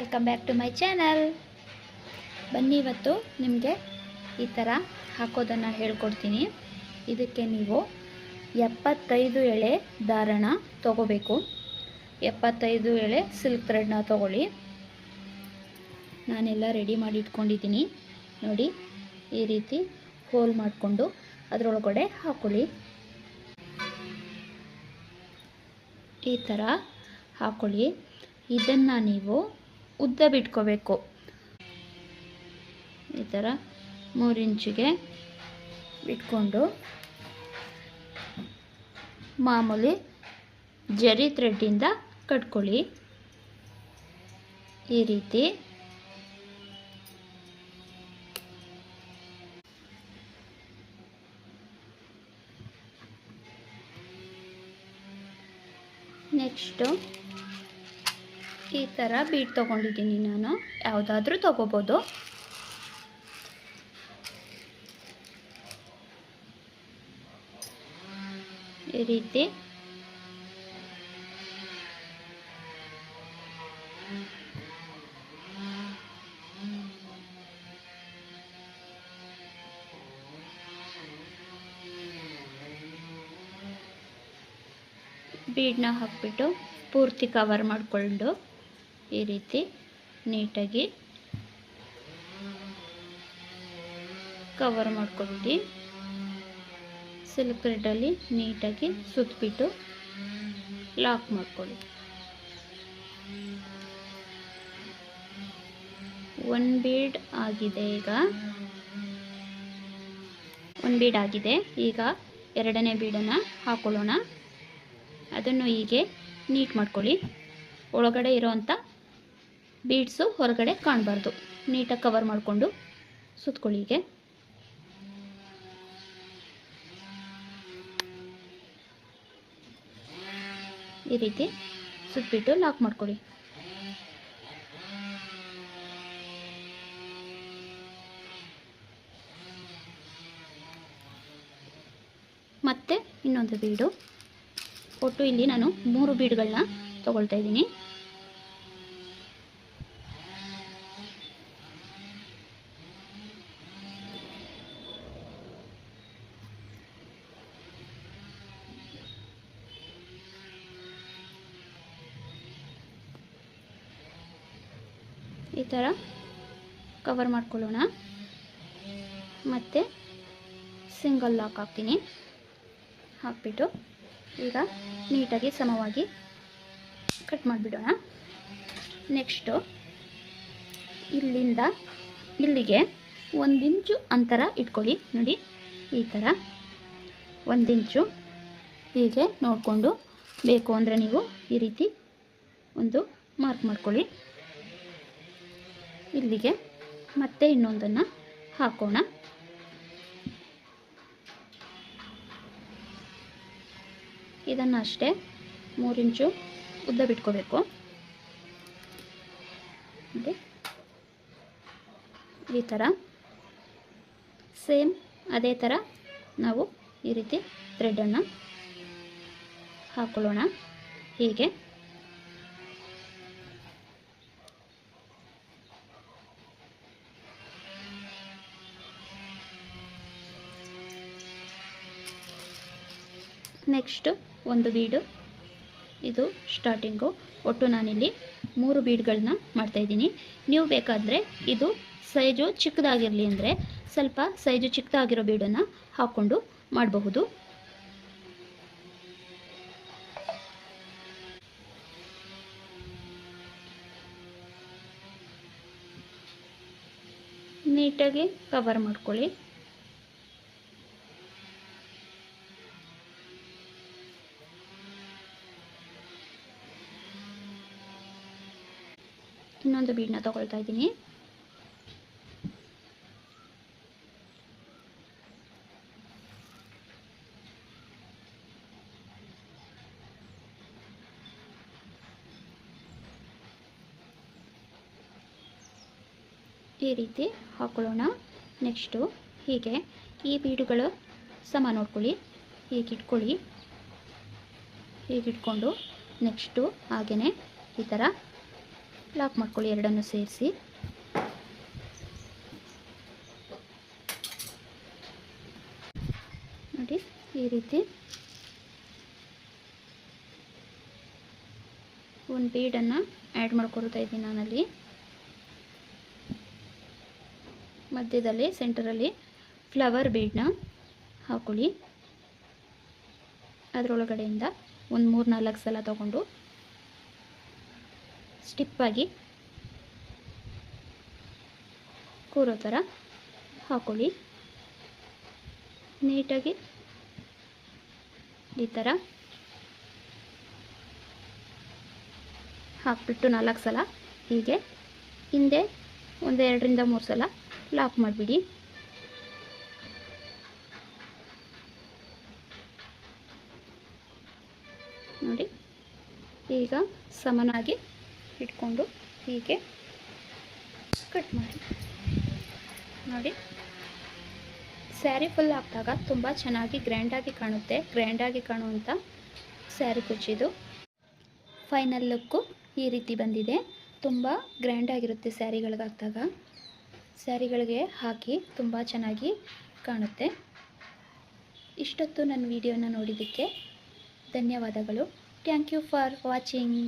Welcome back to my channel ಬನ್ನಿ ಇವತ್ತು ನಿಮಗೆ ಈ ಥರ ಹಾಕೋದನ್ನು ಹೇಳ್ಕೊಡ್ತೀನಿ. ಇದಕ್ಕೆ ನೀವು ಎಪ್ಪತ್ತೈದು ಎಳೆ ದಾರಣ ತಗೋಬೇಕು. ಎಪ್ಪತ್ತೈದು ಎಳೆ ಸಿಲ್ಕ್ ಥ್ರೆಡ್ನ ತಗೊಳ್ಳಿ. ನಾನೆಲ್ಲ ರೆಡಿ ಮಾಡಿ ಇಟ್ಕೊಂಡಿದ್ದೀನಿ. ನೋಡಿ, ಈ ರೀತಿ ಹೋಲ್ ಮಾಡಿಕೊಂಡು ಅದರೊಳಗಡೆ ಹಾಕೊಳ್ಳಿ. ಈ ಥರ ಹಾಕೊಳ್ಳಿ. ಇದನ್ನು ನೀವು ಉದ್ದ ಬಿಟ್ಕೋಬೇಕು. ಈ ಥರ ಮೂರು ಇಂಚಿಗೆ ಬಿಟ್ಕೊಂಡು ಮಾಮೂಲಿ ಜರಿ ಥ್ರೆಡ್ಡಿಂದ ಕಟ್ಕೊಳ್ಳಿ. ಈ ರೀತಿ. ನೆಕ್ಸ್ಟು ಈ ಥರ ಬೀಟ್ ತೊಗೊಂಡಿದ್ದೀನಿ ನಾನು. ಯಾವುದಾದ್ರೂ ತೊಗೋಬೋದು. ಈ ರೀತಿ. ಬೀಡನ್ನ ಹಾಕ್ಬಿಟ್ಟು ಪೂರ್ತಿ ಕವರ್ ಮಾಡಿಕೊಂಡು ಈ ರೀತಿ ನೀಟಾಗಿ ಕವರ್ ಮಾಡ್ಕೊಬಿಟ್ಟು ಸಿಲ್ಕ್ ರೆಡ್ಡಲ್ಲಿ ನೀಟಾಗಿ ಸುತ್ತಬಿಟ್ಟು ಲಾಕ್ ಮಾಡ್ಕೊಳ್ಳಿ. ಒನ್ ಬೀಡ್ ಆಗಿದೆ ಈಗ. ಒನ್ ಬೀಡ್ ಆಗಿದೆ. ಈಗ ಎರಡನೇ ಬೀಡನ್ನು ಹಾಕೊಳ್ಳೋಣ. ಅದನ್ನು ಹೀಗೆ ನೀಟ್ ಮಾಡ್ಕೊಳ್ಳಿ. ಒಳಗಡೆ ಇರೋವಂಥ ಬೀಡ್ಸು ಹೊರಗಡೆ ಕಾಣಬಾರ್ದು. ನೀಟಾಗಿ ಕವರ್ ಮಾಡಿಕೊಂಡು ಸುತ್ತಕೊಳ್ಳಿ ಹೀಗೆ. ಈ ರೀತಿ ಸುತ್ತಬಿಟ್ಟು ಲಾಕ್ ಮಾಡ್ಕೊಳ್ಳಿ. ಮತ್ತೆ ಇನ್ನೊಂದು ಬೀಡು. ಒಟ್ಟು ಇಲ್ಲಿ ನಾನು ಮೂರು ಬೀಡ್ಗಳನ್ನ ತಗೊಳ್ತಾ ಇದ್ದೀನಿ. ಥರ ಕವರ್ ಮಾಡ್ಕೊಳ್ಳೋಣ. ಮತ್ತು ಸಿಂಗಲ್ ಲಾಕ್ ಹಾಕ್ತೀನಿ. ಹಾಕ್ಬಿಟ್ಟು ಈಗ ನೀಟಾಗಿ ಸಮವಾಗಿ ಕಟ್ ಮಾಡಿಬಿಡೋಣ. ನೆಕ್ಸ್ಟು ಇಲ್ಲಿಂದ ಇಲ್ಲಿಗೆ ಒಂದಿಂಚು ಅಂತರ ಇಟ್ಕೊಳ್ಳಿ. ನೋಡಿ, ಈ ಥರ ಒಂದಿಂಚು ಹೀಗೆ ನೋಡಿಕೊಂಡು ಬೇಕು ಅಂದರೆ ನೀವು ಈ ರೀತಿ ಒಂದು ಮಾರ್ಕ್ ಮಾಡ್ಕೊಳ್ಳಿ. ಇಲ್ಲಿಗೆ ಮತ್ತೆ ಇನ್ನೊಂದನ್ನು ಹಾಕೋಣ. ಇದನ್ನು ಅಷ್ಟೇ ಮೂರಿಂಚು ಉದ್ದ ಬಿಟ್ಕೋಬೇಕು. ನೋಡಿ ಈ ಥರ ಸೇಮ್ ಅದೇ ಥರ ನಾವು ಈ ರೀತಿ ಥ್ರೆಡನ್ನು ಹಾಕೊಳ್ಳೋಣ. ಹೀಗೆ ನೆಕ್ಸ್ಟು ಒಂದು ಬೀಡು ಇದು ಸ್ಟಾರ್ಟಿಂಗು ಒಟ್ಟು ನಾನಿಲ್ಲಿ ಮೂರು ಬೀಡ್ಗಳನ್ನ ಮಾಡ್ತಾಯಿದ್ದೀನಿ ನೀವು ಬೇಕಾದರೆ ಇದು ಸೈಜು ಚಿಕ್ಕದಾಗಿರಲಿ ಅಂದರೆ ಸ್ವಲ್ಪ ಸೈಜು ಚಿಕ್ಕದಾಗಿರೋ ಬೀಡನ್ನು ಹಾಕ್ಕೊಂಡು ಮಾಡಬಹುದು. ನೀಟಾಗಿ ಕವರ್ ಮಾಡ್ಕೊಳ್ಳಿ. ಇನ್ನೊಂದು ಬೀಡನ್ನ ತಗೊಳ್ತಾ ಇದ್ದೀನಿ. ಈ ರೀತಿ ಹಾಕೊಳ್ಳೋಣ. ನೆಕ್ಸ್ಟು ಹೀಗೆ ಈ ಬೀಡುಗಳು ಸಮ ನೋಡ್ಕೊಳ್ಳಿ. ಹೀಗೆ ಇಟ್ಕೊಳ್ಳಿ. ಹೀಗೆ ಇಟ್ಕೊಂಡು ನೆಕ್ಸ್ಟು ಹಾಗೆಯೇ ಈ ಥರ ಲಾಕ್ ಮಾಡ್ಕೊಳ್ಳಿ, ಎರಡನ್ನು ಸೇರಿಸಿ. ನೋಡಿ, ಈ ರೀತಿ. ಒಂದು ಬೀಡನ್ನು ಆ್ಯಡ್ ಮಾಡ್ಕೊಳ್ತಾ ಇದ್ದೀನಿ ನಾನಲ್ಲಿ. ಮಧ್ಯದಲ್ಲಿ, ಸೆಂಟರಲ್ಲಿ ಫ್ಲವರ್ ಬೀಡನ್ನ ಹಾಕೊಳ್ಳಿ. ಅದರೊಳಗಡೆಯಿಂದ ಒಂದು ಮೂರು ನಾಲ್ಕು ಸಲ ತಗೊಂಡು ಸ್ಟಿಪ್ಪಾಗಿ ಕೂರೋ ಥರ ಹಾಕೊಳ್ಳಿ. ನೀಟಾಗಿ ಈ ಥರ ಹಾಕ್ಬಿಟ್ಟು ನಾಲ್ಕು ಸಲ ಹೀಗೆ ಹಿಂದೆ ಒಂದು ಎರಡರಿಂದ ಮೂರು ಸಲ ಲಾಕ್ ಮಾಡಿಬಿಡಿ. ನೋಡಿ, ಈಗ ಸಮನಾಗಿ ಇಟ್ಕೊಂಡು ಹೀಗೆ ಕಟ್ ಮಾಡಿ. ನೋಡಿ. ಸ್ಯಾರಿ ಫುಲ್ ಹಾಕಿದಾಗ ತುಂಬ ಚೆನ್ನಾಗಿ ಗ್ರ್ಯಾಂಡಾಗಿ ಕಾಣುತ್ತೆ. ಗ್ರ್ಯಾಂಡಾಗಿ ಕಾಣುವಂಥ ಸ್ಯಾರಿ ಕುಚ್ಚಿದು ಫೈನಲ್ ಲುಕ್ಕು ಈ ರೀತಿ ಬಂದಿದೆ. ತುಂಬ ಗ್ರ್ಯಾಂಡಾಗಿರುತ್ತೆ ಸ್ಯಾರಿಗಳಿಗೆ ಹಾಕಿದಾಗ ಸ್ಯಾರಿಗಳಿಗೆ ಹಾಕಿ ತುಂಬ ಚೆನ್ನಾಗಿ ಕಾಣುತ್ತೆ. ಇಷ್ಟೊತ್ತು ನನ್ನ ವಿಡಿಯೋನ ನೋಡಿದ್ದಕ್ಕೆ ಧನ್ಯವಾದಗಳು. Thank you for watching